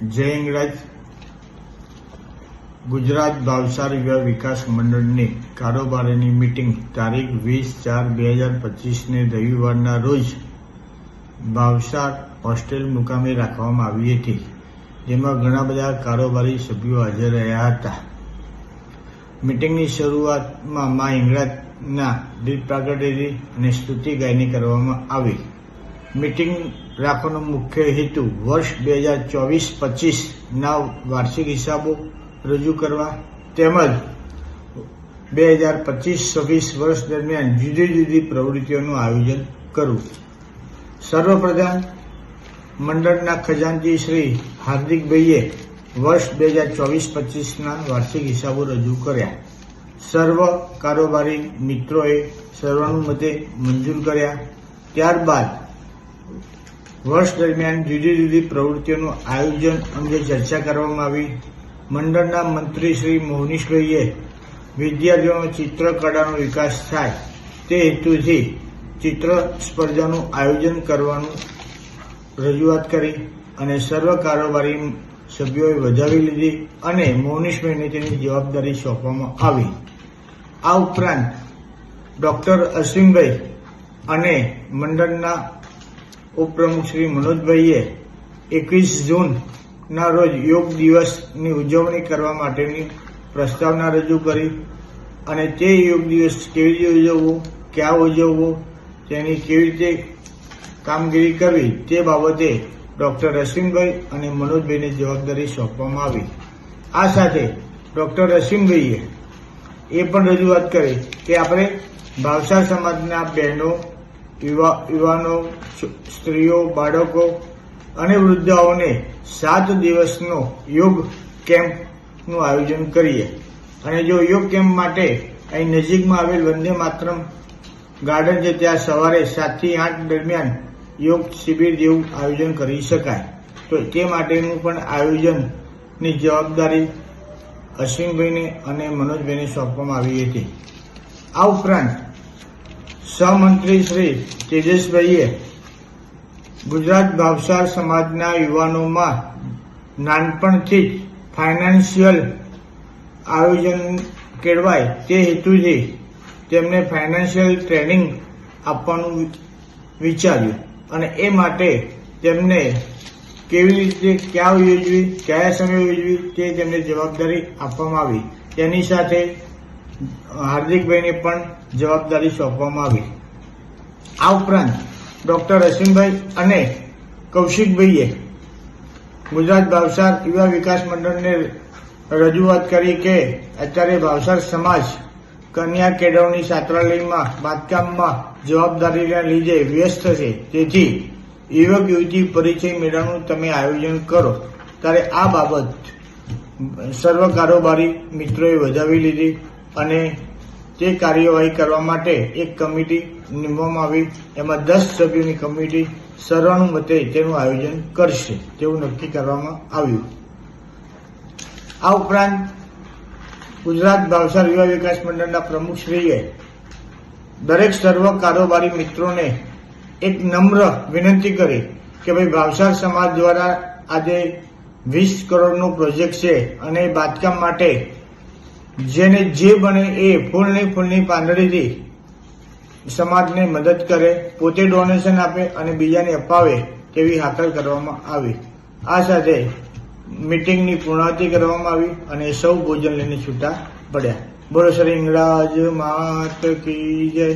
જય ઇંગરાજ. ગુજરાત ભાવસાર વિકાસ મંડળની કારોબારીની મીટિંગ તારીખ વીસ ચાર બે હજાર પચીસને રવિવારના રોજ ભાવસાર હોસ્ટેલ મુકામે રાખવામાં આવી હતી, જેમાં ઘણા બધા કારોબારી સભ્યો હાજર રહ્યા હતા. મીટિંગની શરૂઆતમાં મા ઇંગરાજના દીપ પ્રાગટ્યથી અને સ્તુતિ ગાયની કરવામાં આવી. મીટિંગ રાખવાનો મુખ્ય હેતુ વર્ષ બે હજાર ચોવીસ પચીસના વાર્ષિક હિસાબો રજૂ કરવા તેમજ બે હજાર પચીસ છવ્વીસ વર્ષ દરમિયાન જુદી જુદી પ્રવૃત્તિઓનું આયોજન કરવું. સર્વપ્રધાન મંડળના ખજાનજી શ્રી હાર્દિકભાઈએ વર્ષ બે હજાર ચોવીસ પચીસના વાર્ષિક હિસાબો રજૂ કર્યા. સર્વ કારોબારી મિત્રોએ સર્વાનુમતે મંજૂર કર્યા. ત્યારબાદ વર્ષ દરમિયાન જુદી જુદી પ્રવૃત્તિઓનું આયોજન અંગે ચર્ચા કરવામાં આવી. મંડળના મંત્રી શ્રી મોહનીશભાઈએ વિદ્યાર્થીઓનો ચિત્રકળાનો વિકાસ થાય તે હેતુથી ચિત્ર સ્પર્ધાનું આયોજન કરવાનું રજૂઆત કરી અને સર્વ કારોબારી સભ્યોએ વધાવી લીધી અને મોહનીશભાઈને તેની જવાબદારી સોંપવામાં આવી. આ ઉપરાંત ડોક્ટર અસીમભાઈ અને મંડળના ઉપપ્રમુખ શ્રી મનોજભાઈએ એકવીસ જૂનના રોજ યોગ દિવસની ઉજવણી કરવા માટેની પ્રસ્તાવના રજૂ કરી અને તે યોગ દિવસ કેવી રીતે ઉજવવો, ક્યાં ઉજવવો, તેની કેવી રીતે કામગીરી કરવી તે બાબતે ડોક્ટર રસીમભાઈ અને મનોજભાઈને જવાબદારી સોંપવામાં આવી. આ સાથે ડોક્ટર રસીમભાઈએ એ પણ રજૂઆત કરી કે આપણે ભાવસાર સમાજના બહેનો યુવા, યુવાનો સ્ત્રીઓ, બાળકો અને વૃદ્ધાઓને સાત દિવસનો યોગ કેમ્પનું આયોજન કરીએ. અને જો યોગ કેમ્પ માટે અહીં નજીકમાં આવેલ વંદે માતરમ ગાર્ડન છે, ત્યાં સવારે સાતથી આઠ દરમિયાન યોગ શિબિર જેવું આયોજન કરી શકાય. તો તે માટેનું પણ આયોજનની જવાબદારી અશ્વિનભાઈને અને મનોજભાઈને સોંપવામાં આવી હતી. આ ઉપરાંત સહમંત્રી શ્રી તેજસભાઈએ ગુજરાત ભાવસાર સમાજના યુવાનોમાં નાનપણથી જ ફાઇનાન્શિયલ આયોજન કેળવાય તે હેતુથી તેમને ફાઇનાન્શિયલ ટ્રેનિંગ આપવાનું વિચાર્યું અને એ માટે તેમને કેવી રીતે ક્યાં યોજવી, કયા સમયે યોજવી તે તેમને જવાબદારી આપવામાં આવી. તેની સાથે હાર્દિકભાઈને પણ જવાબદારી સોંપવામાં આવી. આ ઉપરાંત ડોક્ટર અસીમભાઈ અને કૌશિકભાઈએ ગુજરાત ભાવસાર યુવા વિકાસ મંડળને રજૂઆત કરી કે અત્યારે ભાવસાર સમાજ કન્યા કેળવણી છાત્રાલયમાં, બાંધકામમાં જવાબદારીના લીધે વ્યસ્ત છે. તેથી યુવક યુવતી પરિચય મેળાનું તમે આયોજન કરો. ત્યારે આ બાબત સર્વ કારોબારી મિત્રોએ વધાવી લીધી. અને તે કાર્યવાહી કરવા માટે એક કમિટી નીમવામાં આવી, એમાં દસ સભ્યોની કમિટી સર્વાનુમતે તેનું આયોજન કરશે, તેવું નક્કી કરવામાં આવ્યું. આ ઉપરાંત ગુજરાત ભાવસાર યુવા વિકાસ મંડળના પ્રમુખશ્રીએ દરેક સર્વ કારોબારી મિત્રોને એક નમ્ર વિનંતી કરી કે ભાઈ ભાવસાર સમાજ દ્વારા આજે વીસ કરોડનો પ્રોજેક્ટ છે અને બાંધકામ માટે જેને જે બને એ ફૂલની ફૂલની પાંદડીથી સમાજને મદદ કરે, પોતે ડોનેશન આપે અને બીજાને અપાવે તેવી હાકલ કરવામાં આવી. આ સાથે મિટિંગની પૂર્ણાહુતિ કરવામાં આવી અને સૌ ભોજન લઈને છૂટા પડ્યા. બોલો, શ્રી ઇંગરાજ માત કી જય.